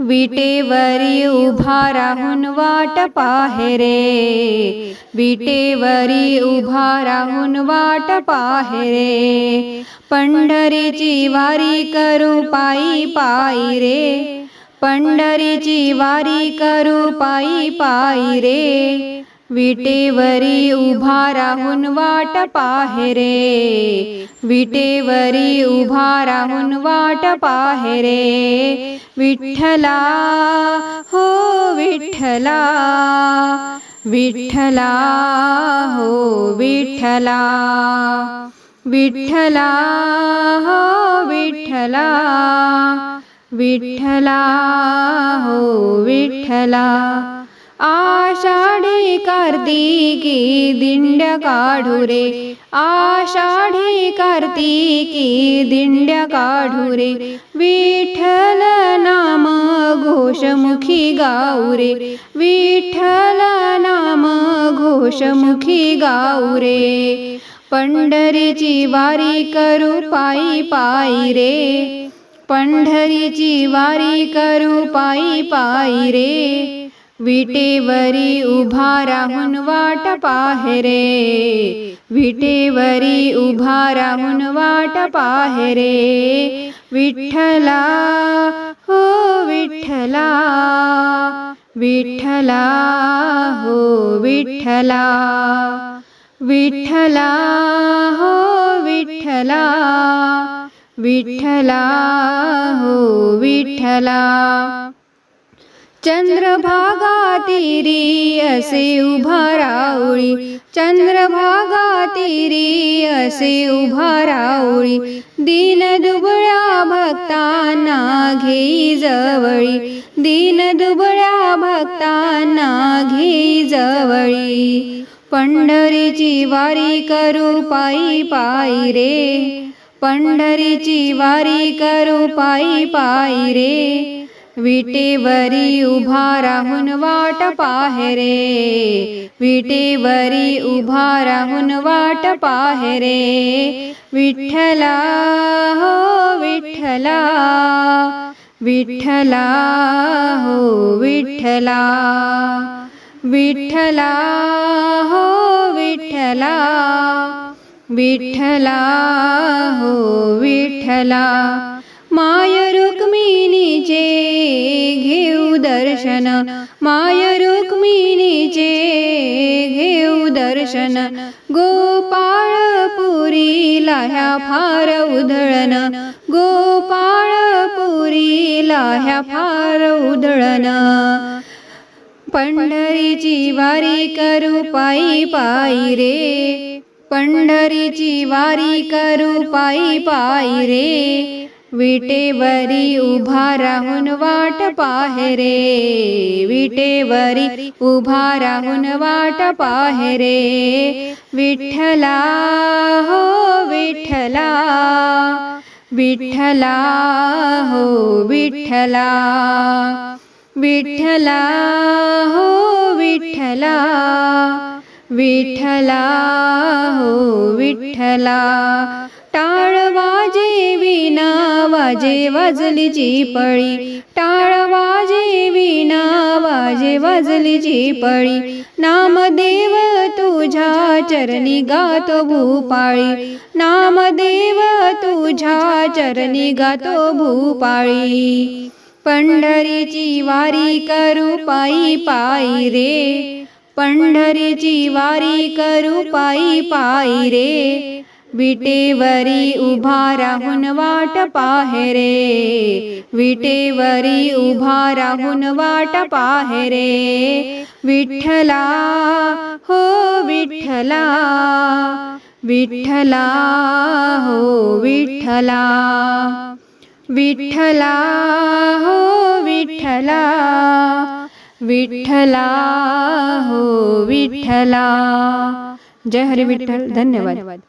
विटेवरी उभा राहून वाट पाहे रे. विटेवरी उभा राहून वाट पाहे रे. पंढरीची वारी करू पायी पायी रे. पंढरीची वारी करू पायी पायी रे. विटेवरी उभा राहून वाट पाहे रे. विटेवरी उभा राहून वाट पाहे रे. विठ्ठला हो विठ्ठला विठ्ठला हो विठ्ठला. विठ्ठला हो विठ्ठला विठ्ठला हो विठ्ठला. आषाढी कार्तिकी दिंड्या काढू रे. आषाढी कार्तिकी दिंड्या काढू रे. विठ्ठल नाम घोषमुखी गाऊ रे. विठ्ठल नाम घोषमुखी गाऊ रे. पंढरीची वारी करू पायी पायी रे. पंढरीची वारी करू पायी पायी रे. विटेवरी उभा राहून वाट पाहे रे. विटेवरी उभा राहून वाट पाहेरे विठ्ठला हो विठ्ठला विठ्ठला हो विठ्ठला. विठ्ठला हो विठ्ठला विठ्ठला हो विठ्ठला. चंद्रभागा तीरी असे उभा राऊळी चंद्रभागा तीरी असे उभा राऊळी दिन दुबळ्या भक्तांना घेई जवळी. दिन दुबळ्या भक्तांना घेई जवळी. पंढरीची वारी करू पायी पायी रे. पंढरीची वारी करू पायी पायी रे. विटेवरी उभा राहून वाट पाहेरे विटेवरी उभा राहून वाट पाहेरे विठ्ठला हो विठ्ठला. विठ्ठला हो विठ्ठला. विठ्ठला हो विठ्ठला. विठ्ठला हो विठ्ठला. माय रुक्मी दर्शन गोपाळपुरीला ह्या फार उधळण. गोपाळपुरीला ह्या फार उधळण. पंढरीची वारी करू पायी पायी रे. पंढरीची वारी करू पायी पायी रे. विटेवरी उभा राहून वाट पाहे रे विटेवरी उभा राहून वाट पाहे रे विठ्ठला हो विठ्ठला विठ्ठला हो विठ्ठला विठ्ठला हो विठ्ठला विठ्ठला हो विठ्ठला टाळ वाजे विना वाजे वाजलीची पळी. टाळ वाजे विना वाजे वाजलीची पळी. नामदेव तुझ्या चरणी गातो भूपाळी. नामदेव तुझ्या चरणी गातो भूपाळी. पंढरीची वारी करू पायी पायी रे. पंढरीची वारी करू पायी पायी रे. विटेवरी उभा राहून वाट पाहे रे. विटेवरी उभा राहून वाट पाहे रे. विठ्ठला हो विठ्ठला विठ्ठला हो विठ्ठला. विठ्ठला हो विठ्ठला विठ्ठला हो विठ्ठला. जय हरी विठ्ठल. धन्यवाद.